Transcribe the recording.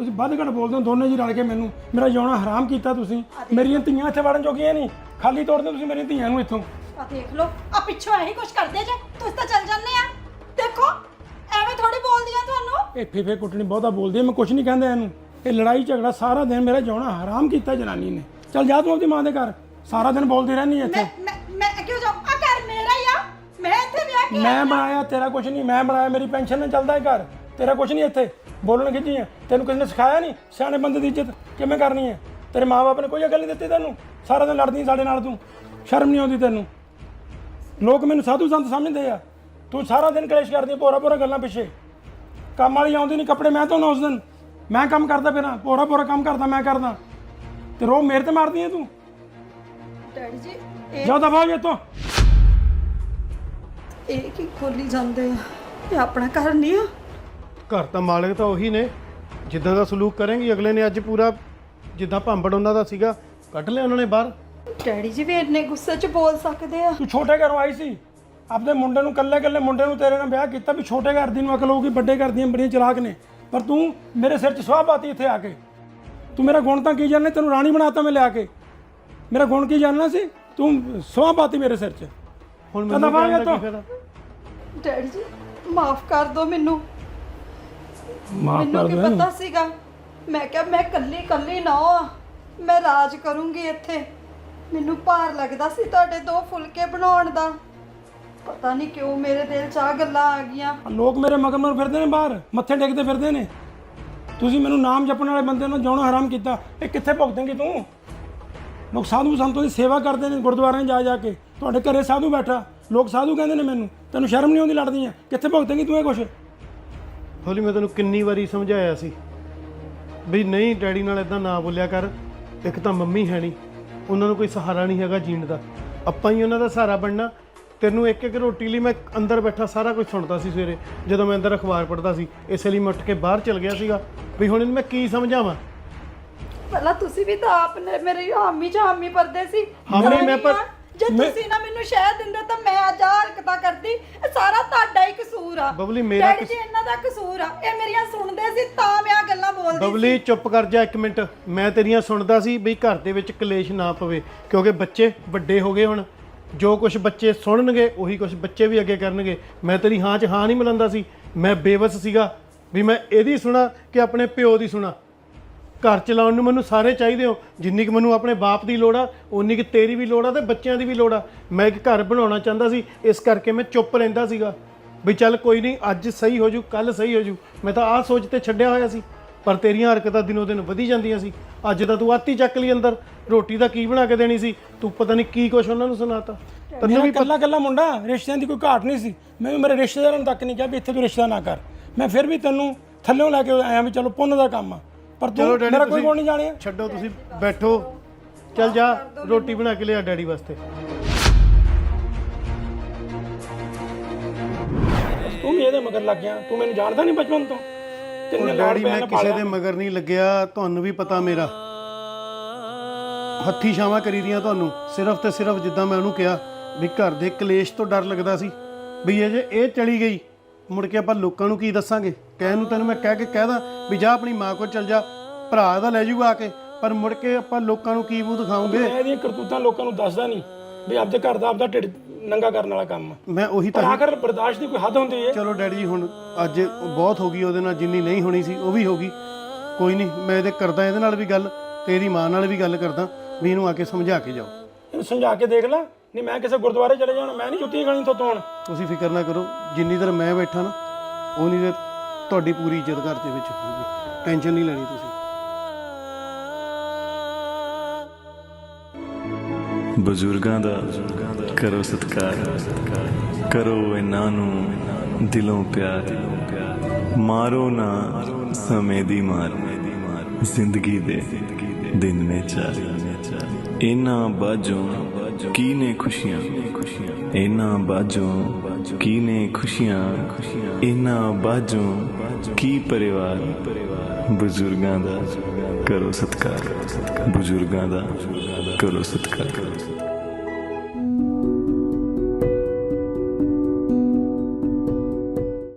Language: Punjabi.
ਤੁਸੀਂ ਵੱਧ ਘੱਟ ਬੋਲਦੇ ਹੋ ਦੋਨੇ ਜੀ ਰਲ ਕੇ ਮੈਨੂੰ ਮੇਰਾ ਜਿਉਣਾ ਹਰਾਮ ਕੀਤਾ ਤੁਸੀਂ। ਮੇਰੀਆਂ ਧੀਆਂ ਇੱਥੇ ਵੜਨ ਜੋਗੀਆਂ ਨਹੀਂ। ਖਾਲੀ ਤੋੜਦੇ ਤੁਸੀਂ ਮੇਰੀਆਂ ਧੀਆਂ ਨੂੰ ਇੱਥੋਂ। ਆ ਦੇਖ ਲਓ ਆ ਪਿੱਛੋਂ ਇਹੀ ਕੁਝ ਕਰਦੇ ਜੇ। ਤੁਸੀਂ ਤਾਂ ਚੱਲ ਜਾਂਦੇ ਆ। ਦੇਖੋ ਐਵੇਂ ਥੋੜੀ ਬੋਲਦੀਆਂ ਤੁਹਾਨੂੰ। ਇਹ ਫੇਫੇ ਕੁੱਟਣੀ ਬਹੁਤਾ ਬੋਲਦੀ ਹੈ ਮੈਂ ਕੁਝ ਨਹੀਂ ਕਹਿੰਦਾ ਇਹਨੂੰ। ਇਹ ਲੜਾਈ ਝਗੜਾ ਸਾਰਾ ਦਿਨ ਮੇਰਾ ਜਿਉਣਾ ਹਰਾਮ ਕੀਤਾ ਜਨਾਨੀ ਨੇ। ਚੱਲ ਜਾ ਤੂੰ ਆਪਣੀ ਮਾਂ ਦੇ ਘਰ। ਸਾਰਾ ਦਿਨ ਬੋਲਦੀ ਰਹਿਣੀ ਇੱਥੇ। ਮੈਂ ਮੈਂ ਮੈਂ ਕਿਉਂ ਜਾ ਆ ਘਰ ਮੇਰਾ ਹੀ ਆ। ਮੈਂ ਇੱਥੇ ਵਿਆਹ ਕੇ ਮੈਂ ਬਣਾਇਆ ਤੇਰਾ ਕੁਝ ਨਹੀਂ ਮੈਂ ਬਣਾਇਆ ਮੇਰੀ ਪੈਨਸ਼ਨ ਨਾਲ ਚੱਲਦਾ ਹੈ ਘਰ। ਤੇਰਾ ਕੁਝ ਨਹੀਂ ਇੱਥੇ। ਬੋਲਣ ਕਿੱਦੀ ਹੈ ਤੈਨੂੰ ਕਿਸੇ ਨੇ ਸਿਖਾਇਆ ਨਹੀਂ? ਸਿਆਣੇ ਬੰਦੇ ਦੀ ਇੱਜ਼ਤ ਕਿਵੇਂ ਕਰਨੀ ਹੈ ਤੇਰੇ ਮਾਪੇ ਨੇ ਕੋਈ ਅਕਲ ਨਹੀਂ ਦਿੱਤੀ ਤੈਨੂੰ? ਸਾਰਾ ਦਿਨ ਲੜਦੀ ਸਾਡੇ ਨਾਲ ਤੂੰ। ਸ਼ਰਮ ਨਹੀਂ ਆਉਂਦੀ ਤੈਨੂੰ। ਲੋਕ ਮੈਨੂੰ ਸਾਧੂ ਸੰਤ ਸਮਝਦੇ ਆ। ਤੂੰ ਸਾਰਾ ਦਿਨ ਕਲੇਸ਼ ਕਰਦੀ ਪੋਰਾ ਪੋਰਾ ਗੱਲਾਂ ਪਿੱਛੇ। ਕੰਮ ਵਾਲੀ ਆਉਂਦੀ ਨਹੀਂ ਕੱਪੜੇ ਮੈਂ ਧੋਣਾ ਉਸ ਦਿਨ। ਮੈਂ ਕੰਮ ਕਰਦਾ ਫਿਰਾਂ। ਪੋਰਾ ਪੋਰਾ ਕੰਮ ਕਰਦਾ ਮੈਂ ਕਰਦਾ। ਤੇ ਰੋ ਮੇਰੇ ਤੇ ਮਾਰਦੀ ਹੈ ਤੂੰ? ਡੈਡੀ ਜੀ ਇਹ ਜਾ ਦਫਾ ਹੋ ਜਾ ਇੱਥੋਂ। ਇਹ ਕੀ ਖੋਲੀ ਜਾਂਦੇ ਆ? ਇਹ ਆਪਣਾ ਘਰ ਨਹੀਂ ਆ? ਘਰ ਤਾਂ ਮਾਲਕ ਤਾਂ ਉਹੀ ਨੇ। ਜਿੱਦਾਂ ਦਾ ਸਲੂਕ ਕਰਾਂਗੇ ਅਗਲੇ ਨੇ ਅੱਜ ਪੂਰਾ ਜਿੱਦਾਂ ਭਾਂਬੜ ਉਹਨਾਂ ਦਾ ਸੀਗਾ ਕੱਢ ਲਿਆ ਉਹਨਾਂ ਨੇ ਬਾਹਰ। ਡੈਡੀ ਜੀ ਵੀ ਇੰਨੇ ਗੁੱਸੇ 'ਚ ਬੋਲ ਸਕਦੇ ਆ। ਤੂੰ ਛੋਟੇ ਘਰੋਂ ਆਈ ਸੀ। ਆਪਦੇ ਮੁੰਡੇ ਨੂੰ ਕੱਲੇ ਕੱਲੇ ਮੁੰਡੇ ਨੂੰ ਤੇਰੇ ਨਾਲ ਵਿਆਹ ਕੀਤਾ ਵੀ ਛੋਟੇ ਘਰ ਦੀ ਨੂੰ ਅਕਲ ਹੋਊਗੀ ਵੱਡੇ ਘਰ ਦੀਆਂ ਬੜੀਆਂ ਚਲਾਕ ਨੇ। ਪਰ ਤੂੰ ਮੇਰੇ ਸਿਰ 'ਚ ਸੁਆਹ ਪਾਤੀ ਇੱਥੇ ਆ ਕੇ। ਤੂੰ ਮੇਰਾ ਗੁਣ ਤਾਂ ਕੀ ਜਾਣਨਾ? ਤੈਨੂੰ ਰਾਣੀ ਬਣਾਤਾ ਮੈਂ ਲਿਆ ਕੇ। ਮੇਰਾ ਗੁਣ ਕੀ ਜਾਣਨਾ ਸੀ? ਤੂੰ ਸੁਆਹ ਪਾਤੀ ਮੇਰੇ ਸਿਰ 'ਚ। ਹੁਣ ਮੈਨੂੰ ਦਾ। ਕੀ ਫਾਇਦਾ ਡੈਡੀ ਜੀ ਮਾਫ ਕਰ ਦਿਓ ਮੈਨੂੰ। ਮਾਫ ਮੈਨੂੰ ਕਰ ਕੀ ਦੇ ਪਤਾ ਸੀਗਾ? ਮੈਂ ਕਿਹਾ ਮੈਂ ਕੱਲੀ ਕੱਲੀ ਨਾ ਆ ਮੈਂ ਰਾਜ ਕਰੂੰਗੀ ਇੱਥੇ। ਮੈਨੂੰ ਭਾਰ ਲੱਗਦਾ ਸੀ ਤੁਹਾਡੇ ਦੋ ਫੁਲਕੇ ਬਣਾਉਣ ਦਾ। ਪਤਾ ਨਹੀਂ ਕਿਉਂ ਮੇਰੇ ਦਿਲ 'ਚ ਆ ਗੱਲਾਂ ਆ ਗਈਆਂ। ਲੋਕ ਮੇਰੇ ਮਗਰ ਮਗਰ ਫਿਰਦੇ ਨੇ ਬਾਹਰ ਮੱਥੇ ਟੇਕਦੇ ਫਿਰਦੇ ਨੇ। ਤੁਸੀਂ ਮੈਨੂੰ ਨਾਮ ਜਪਣ ਵਾਲੇ ਬੰਦੇ ਨੂੰ ਜਿਉਣਾ ਹਰਾਮ ਕੀਤਾ ਇਹ ਕਿੱਥੇ ਭੁਗਤੇਂਗੀ ਤੂੰ? ਲੋਕ ਸਾਧੂ ਸੰਤੋਂ ਦੀ ਸੇਵਾ ਕਰਦੇ ਨੇ ਗੁਰਦੁਆਰਿਆਂ 'ਚ ਜਾ ਜਾ ਕੇ। ਤੁਹਾਡੇ ਘਰੇ ਸਾਧੂ ਬੈਠਾ ਲੋਕ ਸਾਧੂ ਕਹਿੰਦੇ ਨੇ ਮੈਨੂੰ ਤੈਨੂੰ ਸ਼ਰਮ ਨਹੀਂ ਆਉਂਦੀ ਲੜਦੀਆਂ? ਕਿੱਥੇ ਭੁਗਤੇਂਗੀ ਤੂੰ ਇਹ ਕੁਛ? ਹੋਲੀ ਮੈਂ ਤੈਨੂੰ ਕਿੰਨੀ ਵਾਰੀ ਸਮਝਾਇਆ ਸੀ ਵੀ ਨਹੀਂ ਡੈਡੀ ਨਾਲ ਇਦਾਂ ਨਾ ਬੋਲਿਆ ਕਰ। ਇੱਕ ਤਾਂ ਮੰਮੀ ਹੈ ਨਹੀਂ ਉਹਨਾਂ ਨੂੰ ਕੋਈ ਸਹਾਰਾ ਨਹੀਂ ਹੈਗਾ ਜੀਣ ਦਾ। ਆਪਾਂ ਹੀ ਉਹਨਾਂ ਦਾ ਸਹਾਰਾ ਬਣਨਾ। ਤੈਨੂੰ ਇੱਕ ਇੱਕ ਰੋਟੀ ਲਈ ਮੈਂ ਅੰਦਰ ਬੈਠਾ ਸਾਰਾ ਕੁਝ ਸੁਣਦਾ ਸੀ ਸਵੇਰੇ ਜਦੋਂ ਮੈਂ ਅੰਦਰ ਅਖਬਾਰ ਪੜ੍ਹਦਾ ਸੀ। ਇਸ ਲਈ ਮੈਂ ਉੱਠ ਕੇ ਬਾਹਰ ਚਲ ਗਿਆ ਸੀਗਾ ਵੀ ਹੁਣ ਇਹਨੂੰ ਮੈਂ ਕੀ ਸਮਝਾਵਾਂ? ਪਹਿਲਾਂ ਤੁਸੀਂ ਵੀ ਤਾਂ ਆਪ ਨੇ ਮੇਰੀ ਹਾਮੀ ਚ ਹਾਮੀ ਪਰਦੇ ਸੀ। ਹਾਮੀ ਮੈਂ ਪਰ- ਜੇ ਤੁਸੀਂ ਨਾ ਮੈਨੂੰ ਸ਼ਹਿ ਦਿੰਦੇ ਤਾਂ ਮੈਂ ਅੱਜ ਆਹ ਹਰਕਤਾਂ ਕਰਦੀ। ਇਹ ਸਾਰਾ ਤੁਹਾਡਾ ਹੀ ਕਸੂਰ ਆ। ਬਬਲੀ, ਮੇਰਾ ਡੈਡੀ ਜੀ ਇਹਨਾਂ ਦਾ ਕਸੂਰ ਆ। ਇਹ ਮੇਰੀਆਂ ਸੁਣਦੇ ਸੀ ਤਾਂ ਮੈਂ ਆ ਗੱਲਾਂ ਬੋਲਦੀ ਬਬਲੀ ਚੁੱਪ ਕਰ ਜਾ ਇੱਕ ਮਿੰਟ। ਮੈਂ ਤੇਰੀਆਂ ਸੁਣਦਾ ਸੀ ਵੀ ਘਰ ਦੇ ਵਿੱਚ ਕਲੇਸ਼ ਨਾ ਪਵੇ ਕਿਉਂਕਿ ਬੱਚੇ ਵੱਡੇ ਹੋ ਗਏ ਹੁਣ। ਜੋ ਕੁਝ ਬੱਚੇ ਸੁਣਨਗੇ ਉਹੀ ਕੁਝ ਬੱਚੇ ਵੀ ਅੱਗੇ ਕਰਨਗੇ। ਮੈਂ ਤੇਰੀ ਹਾਂ 'ਚ ਹਾਂ ਨਹੀਂ ਮਿਲਾਂਦਾ ਸੀ। ਮੈਂ ਬੇਵਸ ਸੀਗਾ ਵੀ ਮੈਂ ਇਹਦੀ ਸੁਣਾ ਕਿ ਆਪਣੇ ਪਿਓ ਦੀ ਸੁਣਾ। ਘਰ ਚਲਾਉਣ ਨੂੰ ਮੈਨੂੰ ਸਾਰੇ ਚਾਹੀਦੇ ਹੋ। ਜਿੰਨੀ ਕਿ ਮੈਨੂੰ ਆਪਣੇ ਬਾਪ ਦੀ ਲੋੜ ਆ ਉਨੀ ਕਿ ਤੇਰੀ ਵੀ ਲੋੜ ਆ ਤੇ ਬੱਚਿਆਂ ਦੀ ਵੀ ਲੋੜ ਆ। ਮੈਂ ਇੱਕ ਘਰ ਬਣਾਉਣਾ ਚਾਹੁੰਦਾ ਸੀ ਇਸ ਕਰਕੇ ਮੈਂ ਚੁੱਪ ਰਹਿੰਦਾ ਸੀਗਾ। ਵੀ ਚੱਲ ਕੋਈ ਨਹੀਂ ਅੱਜ ਸਹੀ ਹੋ ਜੂ ਕੱਲ ਸਹੀ ਹੋ ਜੂ। ਮੈਂ ਤਾਂ ਆਹ ਸੋਚ ਤੇ ਛੱਡਿਆ ਹੋਇਆ ਸੀ। ਪਰ ਤੇਰੀਆਂ ਹਰਕਤਾਂ ਦਿਨੋ ਦਿਨ ਵਧੀ ਜਾਂਦੀਆਂ ਸੀ। ਅੱਜ ਤਾਂ ਤੂੰ ਆਤੀ ਚੱਕ ਲਈ ਅੰਦਰ। ਰੋਟੀ ਦਾ ਕੀ ਬਣਾ ਕੇ ਦੇਣੀ ਸੀ? ਤੂੰ ਪਤਾ ਨਹੀਂ ਕੀ ਕੁਛ ਉਹਨਾਂ ਨੂੰ ਸੁਣਾਤਾ। ਤੈਨੂੰ ਮੇਰਾ ਕੱਲਾ ਕੱਲਾ ਮੁੰਡਾ ਰਿਸ਼ਤਿਆਂ ਦੀ ਕੋਈ ਘਾਟ ਨਹੀਂ ਸੀ। ਮੈਂ ਵੀ ਮੇਰੇ ਰਿਸ਼ਤੇਦਾਰਾਂ ਨੂੰ ਤੱਕ ਨਹੀਂ ਕਿਹਾ ਵੀ ਇੱਥੇ ਤੂੰ ਰਿਸ਼ਤਾ ਨਾ ਕਰ। ਮੈਂ ਫਿਰ ਵੀ ਤੈਨੂੰ ਥੱਲੇੋਂ ਲੈ ਕੇ ਆਇਆ ਵੀ ਚਲੋ ਪੁੰਨ ਦਾ ਕੰਮ ਆ। ਪਰ ਤੂੰ ਮੇਰਾ ਕੋਈ ਗੁਣ ਨਹੀਂ ਜਾਣਿਆ। ਛੱਡੋ ਤੁਸੀਂ ਬੈਠੋ। ਚੱਲ ਜਾ ਰੋਟੀ ਬਣਾ ਕੇ ਲਿਆ ਡੈਡੀ ਵਾਸਤੇ। ਤੂੰ ਵੀ ਇਹਦੇ ਮਗਰ ਲੱਗ ਗਿਆ। ਤੂੰ ਮੈਨੂੰ ਜਾਣਦਾ ਨਹੀਂ ਬਚਪਨ ਤੋਂ। ਕਿੰਨੇ ਲਾੜ ਡੈਡੀ ਮੈਂ ਕਿਸੇ ਦੇ ਮਗਰ ਨਹੀਂ ਲੱਗਿਆ। ਤੁਹਾਨੂੰ ਵੀ ਪਤਾ ਮੇਰਾ। ਹੱਥੀ ਛਾਵਾਂ ਕਰੀ ਦੀਆਂ ਤੁਹਾਨੂੰ। ਸਿਰਫ ਤੇ ਸਿਰਫ ਜਿੱਦਾਂ ਮੈਂ ਉਹਨੂੰ ਕਿਹਾ ਵੀ ਘਰ ਦੇ ਕਲੇਸ਼ ਤੋਂ ਡਰ ਲੱਗਦਾ ਸੀ। ਵੀ ਇਹ ਜੇ ਇਹ ਚਲੀ ਗਈ ਮੁੜ ਕੇ ਆਪਾਂ ਲੋਕਾਂ ਨੂੰ ਕੀ ਦੱਸਾਂਗੇ? ਕਹਿਣ ਨੂੰ ਤੈਨੂੰ ਮੈਂ ਕਹਿ ਕੇ ਕਹਿਦਾ ਵੀ ਜਾ ਆਪਣੀ ਮਾਂ ਕੋਲ ਚਲ ਜਾ ਭਰਾ ਦਾ ਲੈ ਜਾਊਗਾ ਆ ਕੇ ਪਰ ਮੁੜ ਕੇ ਆਪਾਂ ਲੋਕਾਂ ਨੂੰ ਕੀ ਮੂੰਹ ਦਿਖਾਉਂਗੇ? ਮੈਂ ਇਹਦੀਆਂ ਕਰਤੂਤਾਂ ਲੋਕਾਂ ਨੂੰ ਦੱਸਦਾ ਨਹੀਂ ਵੀ ਆਪਦੇ ਘਰ ਦਾ ਆਪਦਾ ਢਿੱਡ ਨੰਗਾ ਕਰਨ ਵਾਲਾ ਕੰਮ ਆ। ਮੈਂ ਉਹੀ ਤਾਂ ਆਖਰ ਬਰਦਾਸ਼ਤ ਦੀ ਕੋਈ ਹੱਦ ਹੁੰਦੀ ਹੈ ਚਲੋ ਡੈਡੀ ਜੀ ਹੁਣ ਅੱਜ ਬਹੁਤ ਹੋ ਗਈ ਉਹਦੇ ਨਾਲ ਜਿੰਨੀ ਨਹੀਂ ਹੋਣੀ ਸੀ ਉਹ ਵੀ ਹੋ ਗਈ। ਕੋਈ ਨਹੀਂ ਮੈਂ ਇਹਦੇ ਕਰਦਾ ਇਹਦੇ ਨਾਲ ਵੀ ਗੱਲ ਤੇਰੀ ਮਾਂ ਨਾਲ ਵੀ ਗੱਲ ਕਰਦਾ ਵੀ ਇਹਨੂੰ ਆ ਕੇ ਸਮਝਾ ਕੇ ਜਾਓ। ਇਹਨੂੰ ਸਮਝਾ ਕੇ ਦੇਖ ਲੈ। ਨਹੀਂ ਮੈਂ ਕਿਸੇ ਗੁਰਦੁਆਰੇ ਚਲੇ ਜਾਣਾ ਮੈਂ ਨਹੀਂ ਜੁੱਤੀਆਂ ਖਾਣੀ ਤੋਂ ਹੁਣ ਤੁਸੀਂ ਫਿਕਰ ਨਾ ਕਰੋ ਜਿੰਨੀ ਦੇਰ ਮੈਂ ਬੈਠਾ ਨਾ ਉਨੀ ਦੇਰ ਤੁਹਾਡੀ ਪੂਰੀ ਇੱਜ਼ਤ ਘਰ ਦੇ ਵਿੱਚ ਹੋਊਗੀ। ਟੈਨਸ਼ਨ ਨਹੀਂ ਲੈਣੀ ਤੁਸੀਂ। ਬਜ਼ੁਰਗਾਂ ਦਾ ਕਰੋ ਸਤਿਕਾਰ ਕਰੋ ਇਹਨਾਂ ਨੂੰ ਦਿਲੋਂ ਪਿਆਰ ਮਾਰੋ ਨਾ ਸਮੇਂ ਦੀ ਮਾਰ ਜ਼ਿੰਦਗੀ ਦੇ ਦਿਨ ਨੇ ਚਾਰ ਇਹਨਾਂ ਬਾਝੋਂ ਕੀ ਨੇ ਖੁਸ਼ੀਆਂ? ਇਹਨਾਂ ਬਾਝੋਂ ਕੀ ਨੇ ਖੁਸ਼ੀਆਂ? ਇਹਨਾਂ ਬਾਝੋਂ ਕੀ ਪਰਿਵਾਰ? ਬਜ਼ੁਰਗਾਂ ਦਾ ਕਰੋ ਸਤਿਕਾਰ। ਬਜ਼ੁਰਗਾਂ ਦਾ ਕਰੋ ਸਤਿਕਾਰ।